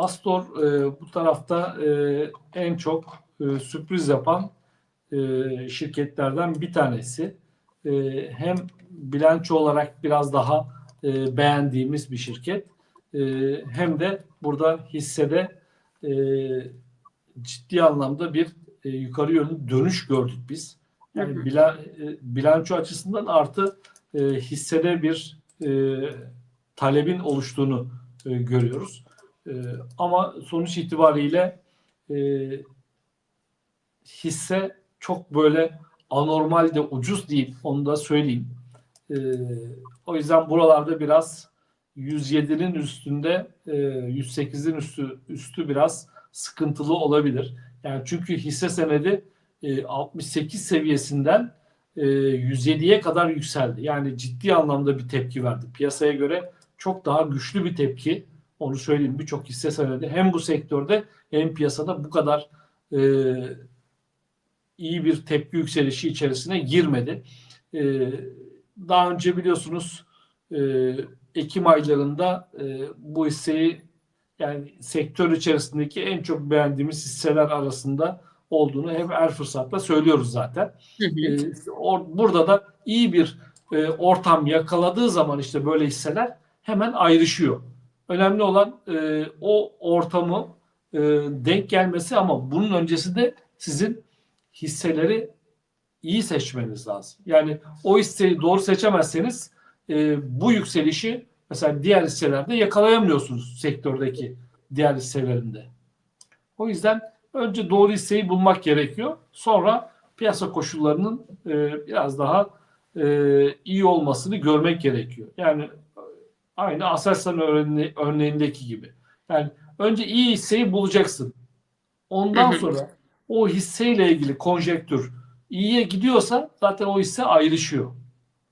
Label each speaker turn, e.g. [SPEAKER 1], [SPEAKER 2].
[SPEAKER 1] Astor e, bu tarafta e, en çok e, sürpriz yapan e, şirketlerden bir tanesi. E, hem bilanço olarak biraz daha e, beğendiğimiz bir şirket e, hem de burada hissede e, ciddi anlamda bir e, yukarı yönlü dönüş gördük biz. Yani bila- e, bilanço açısından artı e, hissede bir e, talebin oluştuğunu e, görüyoruz. E, ama sonuç itibariyle e, hisse çok böyle anormal de ucuz değil. Onu da söyleyeyim. E, o yüzden buralarda biraz 107'nin üstünde e, 108'in üstü üstü biraz sıkıntılı olabilir. Yani çünkü hisse senedi e, 68 seviyesinden e, 107'ye kadar yükseldi. Yani ciddi anlamda bir tepki verdi. Piyasaya göre çok daha güçlü bir tepki. Onu söyleyeyim birçok hisse senedi hem bu sektörde hem piyasada bu kadar e, iyi bir tepki yükselişi içerisine girmedi. E, daha önce biliyorsunuz e, Ekim aylarında e, bu hisseyi yani sektör içerisindeki en çok beğendiğimiz hisseler arasında olduğunu hep her fırsatta söylüyoruz zaten. Ee, or- burada da iyi bir e, ortam yakaladığı zaman işte böyle hisseler hemen ayrışıyor. Önemli olan e, o ortamı e, denk gelmesi ama bunun öncesinde sizin hisseleri iyi seçmeniz lazım. Yani o hisseyi doğru seçemezseniz e, bu yükselişi mesela diğer hisselerde yakalayamıyorsunuz sektördeki diğer hisselerinde. O yüzden önce doğru hisseyi bulmak gerekiyor. Sonra piyasa koşullarının e, biraz daha e, iyi olmasını görmek gerekiyor. Yani aynı Aselsan örne- örneğindeki gibi. Yani önce iyi hisseyi bulacaksın. Ondan sonra o hisseyle ilgili konjektür iyiye gidiyorsa zaten o hisse ayrışıyor.